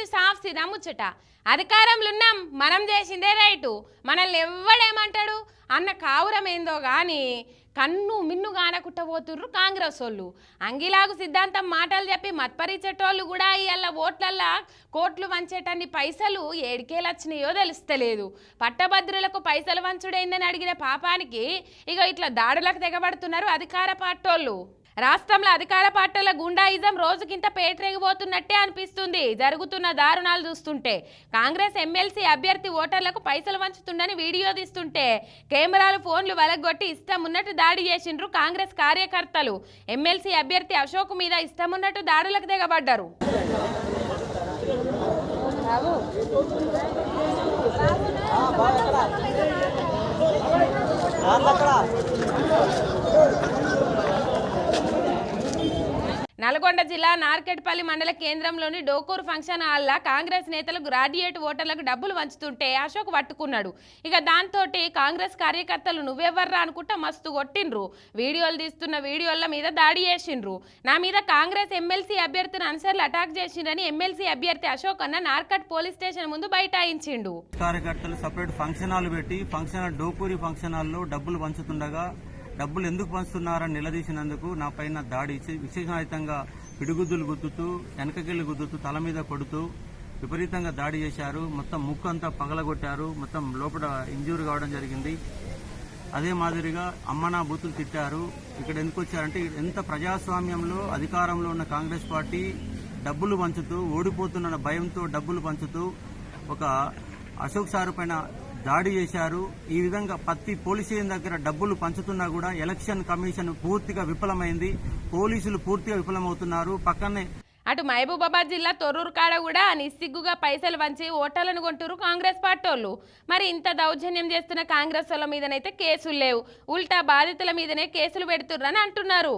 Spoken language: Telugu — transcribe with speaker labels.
Speaker 1: చూసిరా ముచ్చట. అధికారంలో ఉన్నాం మనం చేసిందే రైటు. మనల్ని ఎవ్వడేమంటాడు? అన్న కావురం ఏందో కానీ కన్ను మిన్ను గానకుట్ట పోతుర్రు కాంగ్రెస్ వాళ్ళు అంగిలాగు సిద్ధాంతం మాటలు చెప్పి మత్పరిచేటోళ్ళు కూడా ఇవాళ ఓట్లల్లా కోట్లు వంచేటన్ని పైసలు ఏడికేలొచ్చినాయో తెలుస్తలేదు. పట్టభద్రులకు పైసలు వంచుడైందని అడిగిన పాపానికి ఇక ఇట్లా దాడులకు తెగబడుతున్నారు అధికార పార్టోళ్ళు. రాష్ట్రంలో అధికార పార్టీల గుండాయిజం రోజుకింత పేటరేగిపోతున్నట్టే అనిపిస్తుంది. జరుగుతున్న దారుణాలు చూస్తుంటే కాంగ్రెస్ ఎమ్మెల్సీ అభ్యర్థి ఓటర్లకు పైసలు వంచుతుండని వీడియో తీస్తుంటే కెమెరాలు ఫోన్లు వెలగొట్టి ఇష్టం ఉన్నట్టు దాడి చేసిండ్రు కాంగ్రెస్ కార్యకర్తలు. ఎమ్మెల్సీ అభ్యర్థి అశోక్ మీద ఇష్టమున్నట్టు దాడులకు దిగబడ్డారు నల్గొండ జిల్లా నార్కెట్పల్లి మండల కేంద్రంలోని డోకూరు ఫంక్షన్ హాల్లో కాంగ్రెస్ నేతలు గ్రాడ్యుయేట్ ఓటర్లకు డబ్బులు వంచుతుంటే అశోక్ పట్టుకున్నాడు. ఇక దాంతో కాంగ్రెస్ కార్యకర్తలు నువ్వెవర్రా అనుకుంటా మస్తు కొట్టిండ్రు. వీడియోలు తీస్తున్న వీడియోల మీద దాడి చేసిండ్రు. నా మీద కాంగ్రెస్ ఎమ్మెల్సీ అభ్యర్థిని అనుసరులు అటాక్ చేసిండ్రని ఎమ్మెల్సీ అభ్యర్థి అశోక్ అన్న నార్కట్ పోలీస్ స్టేషన్ ముందు బైఠాయించిండు.
Speaker 2: కార్యకర్తలు సపరేట్ ఫంక్షన్ హాల్ పెట్టి ఫంక్షన్ డోకూరి ఫంక్షన్ హాల్లో డబ్బులు పంచుతుండగా డబ్బులు ఎందుకు పంచుతున్నారని నిలదీసినందుకు నా పైన దాడి విశేషాయుతంగా పిడుగుద్దులు పిడిగుద్దులు గుద్దుతూ వెనకకెళ్ళి గుద్దుతూ తల మీద కొడుతూ విపరీతంగా దాడి చేశారు. మొత్తం ముక్కు అంతా పగలగొట్టారు. మొత్తం లోపల ఇంజూరీ కావడం జరిగింది. అదే మాదిరిగా అమ్మనా బూతులు తిట్టారు. ఇక్కడ ఎందుకు వచ్చారంటే ఎంత ప్రజాస్వామ్యంలో అధికారంలో ఉన్న కాంగ్రెస్ పార్టీ డబ్బులు పంచుతూ ఓడిపోతున్న భయంతో డబ్బులు పంచుతూ ఒక అశోక్ సారు పైన దాడి చేశారు. ఈ విధంగా ప్రతి పోలీసుల దగ్గర డబ్బులు పంచుతున్నా కూడా ఎలక్షన్ కమిషన్ పూర్తిగా విఫలమైంది. పోలీసులు పూర్తిగా విఫలమవుతున్నారు. పక్కనే
Speaker 1: అటు మహబూబాబాద్ జిల్లా తొర్రూరు కాడ కూడా నిస్సిగ్గుగా పైసలు వంచి ఓటర్లను కొంటురు కాంగ్రెస్ పార్టీ మరి ఇంత దౌర్జన్యం చేస్తున్న కాంగ్రెస్ వాళ్ళ మీదనైతే కేసులు లేవు. ఉల్టా బాధితుల మీదనే కేసులు పెడుతుర్రని అంటున్నారు.